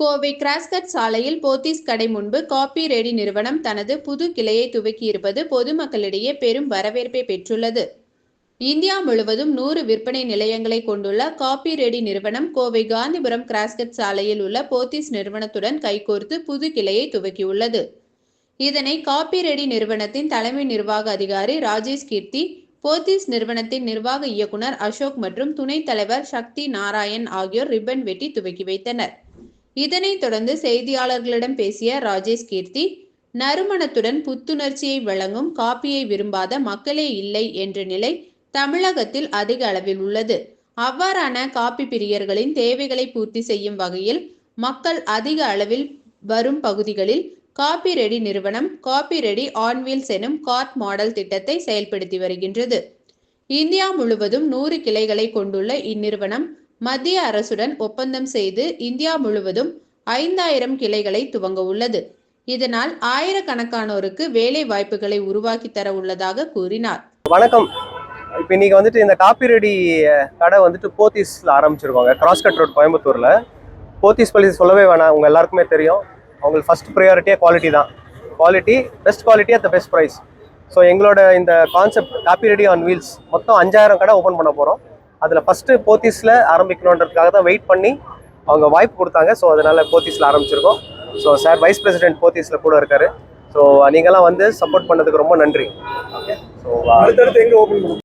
Kovai cross cut சாலையில் போத்தீஸ் கடை முன்பு காப்பி ரெடி நிறுவனம் தனது புது கிளையை துவக்கியிருப்பது பொதுமக்களிடையே பெரும் வரவேற்பை பெற்றுள்ளது. இந்தியா முழுவதும் நூறு விற்பனை நிலையங்களை கொண்டுள்ள காப்பி ரெடி நிறுவனம் கோவை காந்திபுரம் கிராஸ்கட் சாலையில் உள்ள போத்தீஸ் நிறுவனத்துடன் கைகோர்த்து புது கிளையை துவக்கியுள்ளது. இதனை காப்பி ரெடி நிறுவனத்தின் தலைமை நிர்வாக அதிகாரி ராஜேஷ் கீர்த்தி போத்தீஸ் நிறுவனத்தின் நிர்வாக இயக்குனர் அசோக் மற்றும் துணைத் தலைவர் சக்தி நாராயண் ஆகியோர் ரிப்பன் வெட்டி துவக்கி வைத்தனர். இதனைத் தொடர்ந்து செய்தியாளர்களிடம் பேசிய ராஜேஷ் கீர்த்தி நறுமணத்துடன் புத்துணர்ச்சியை வழங்கும் காப்பியை விரும்பாத மக்களே இல்லை என்ற நிலை தமிழகத்தில் அதிக அளவில் உள்ளது. அவ்வாறான காப்பி பிரியர்களின் தேவைகளை பூர்த்தி செய்யும் வகையில் மக்கள் அதிக அளவில் வரும் பகுதிகளில் காப்பி ரெடி நிறுவனம் காப்பி ரெடி ஆன்வீல்ஸ் எனும் கார்ட் மாடல் திட்டத்தை செயல்படுத்தி வருகின்றது. இந்தியா முழுவதும் நூறு கிளைகளை கொண்டுள்ள இந்நிறுவனம் மத்திய அரசுடன் ஒப்பந்தம் செய்து இந்தியா முழுவதும் ஐந்தாயிரம் கிளைகளை துவங்க உள்ளது. இதனால் ஆயிரக்கணக்கானோருக்கு வேலை வாய்ப்புகளை உருவாக்கி தர உள்ளதாக கூறினார். வணக்கம். இப்போ இன்னைக்கு வந்துட்டு இந்த காப்பிரெடி கடை வந்துட்டு போத்தீஸ்ல ஆரம்பிச்சிருக்கோங்க. கிராஸ் கட் ரோட் கோயம்புத்தூர்ல. போத்தீஸ் பள்ளி சொல்லவே வேணாம். உங்க எல்லாருக்குமே தெரியும். அவங்களுக்கு ஃபர்ஸ்ட் ப்ரையாரிட்டியே குவாலிட்டி தான். Quality best quality at the best price so எங்களோட இந்த concept coffee ready on wheels மொத்தம் அஞ்சாயிரம் கடை ஓப்பன் பண்ண போகிறோம் அதில் ஃபஸ்ட்டு போத்தீஸில் ஆரம்பிக்கணுன்றதுக்காக தான் வெயிட் பண்ணி அவங்க வாய்ப்பு கொடுத்தாங்க. ஸோ அதனால் போத்தீஸில் ஆரம்பிச்சிருக்கோம். ஸோ சார் வைஸ் பிரசிடென்ட் போத்தீஸில் கூட இருக்காரு. ஸோ நீங்கள்லாம் வந்து சப்போர்ட் பண்ணதுக்கு ரொம்ப நன்றி. ஓகே ஸோ அடுத்தடுத்து எங்கே ஓப்பன் பண்ணுவோம்